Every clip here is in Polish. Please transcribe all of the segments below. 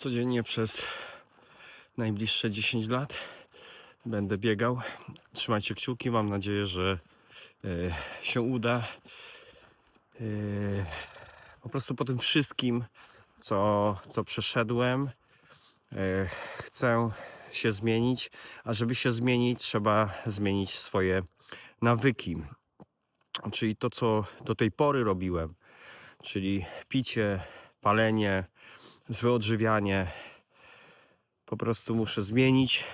Codziennie przez najbliższe 10 lat będę biegał. Trzymajcie kciuki, mam nadzieję, że e, się uda. E, po prostu po tym wszystkim, co, co przeszedłem, e, chcę się zmienić, a żeby się zmienić, trzeba zmienić swoje nawyki. Czyli to, co do tej pory robiłem, czyli picie, palenie, złe odżywianie. Po prostu muszę zmienić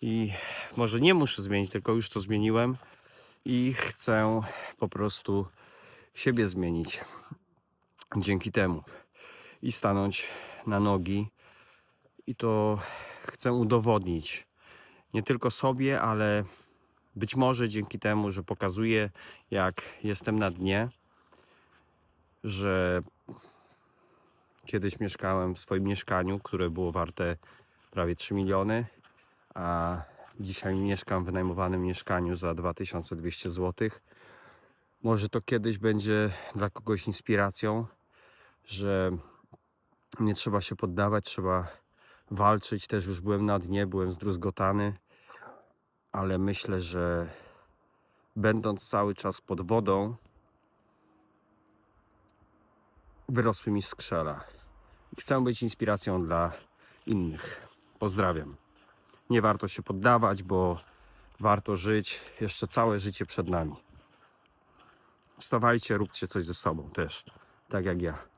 i może nie muszę zmienić, tylko już to zmieniłem i chcę po prostu siebie zmienić dzięki temu i stanąć na nogi i to chcę udowodnić nie tylko sobie, ale być może dzięki temu, że pokazuję jak jestem na dnie, że Kiedyś mieszkałem w swoim mieszkaniu, które było warte prawie 3 miliony, a dzisiaj mieszkam w wynajmowanym mieszkaniu za 2200 zł. Może to kiedyś będzie dla kogoś inspiracją, że nie trzeba się poddawać, trzeba walczyć. Też już byłem na dnie, byłem zdruzgotany, ale myślę, że będąc cały czas pod wodą, wyrosły mi skrzela. I Chcę być inspiracją dla innych. Pozdrawiam. Nie warto się poddawać, bo warto żyć. Jeszcze całe życie przed nami. Wstawajcie, róbcie coś ze sobą też, tak jak ja.